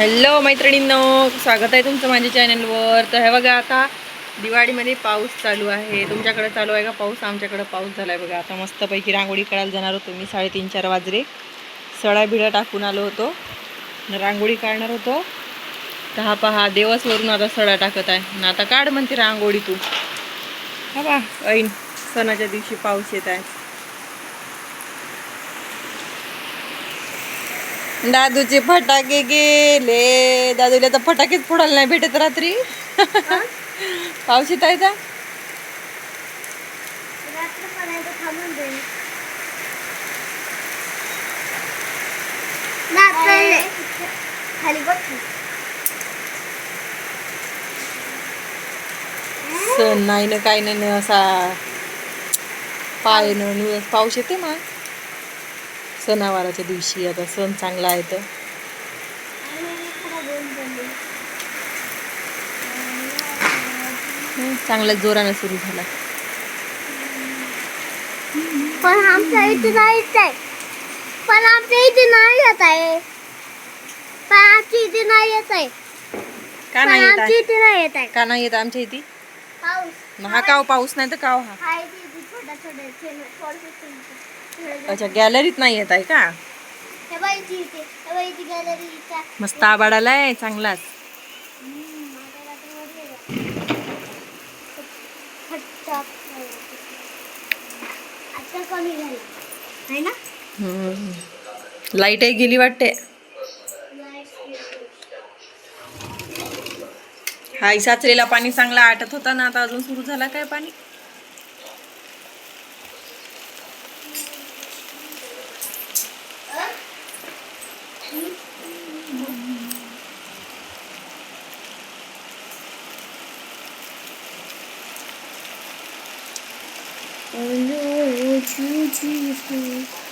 Hello मैत्रिणींनो स्वागत आहे तुमचं माझ्या चॅनलवर. तर हे बघा आता दिवाळीमध्ये पाऊस चालू आहे. तुमच्याकडे चालू आहे का पाऊस? आमच्याकडे पाऊस झाला आहे बघा. आता मस्तपैकी रांगोळी काढायला जाणार होतो मी साडेतीन चार वाजरे सळा बिळा टाकून आलो होतो. रांगोळी काढणार होतो. तर हा पहा देवसवरून आता सडा टाकत आहे. ना आता काढ म्हणते रांगोळी तू. हा बा ऐन सणाच्या दिवशी पाऊस येत आहे. दादूचे फटाके गेले. दादूला तर फटाकेच फोडायला नाही भेटत रात्री. पाऊस येत आहे का सण नाही ना काही नाही असा पाय न पाऊस येते मग. सणावाराच्या दिवशी आता सण चांगला आहे तर. हं, चांगला जोरानं सुरू झाला. पण आमच्या इथे नाही आहे. पण आमच्या इथे नाही येत आहे. पण आमच्या इथे नाही येत आहे. का नाही येत आमच्या आहे? इथे नाही येत आहे. का नाही येत आमच्या इथे? पाऊस. मग हा काव पाऊस नाही तर काव हा हा? अच्छा गॅलरीत नाही येत आहे का? हे हे. मस्त आबाड आलाय चांगलाच लाइट आहे गेली वाटते. हा साचलेला पाणी चांगला आटत होता ना आता अजून सुरू झाला काय पाणी? Alo, uçuyor, uçuyor.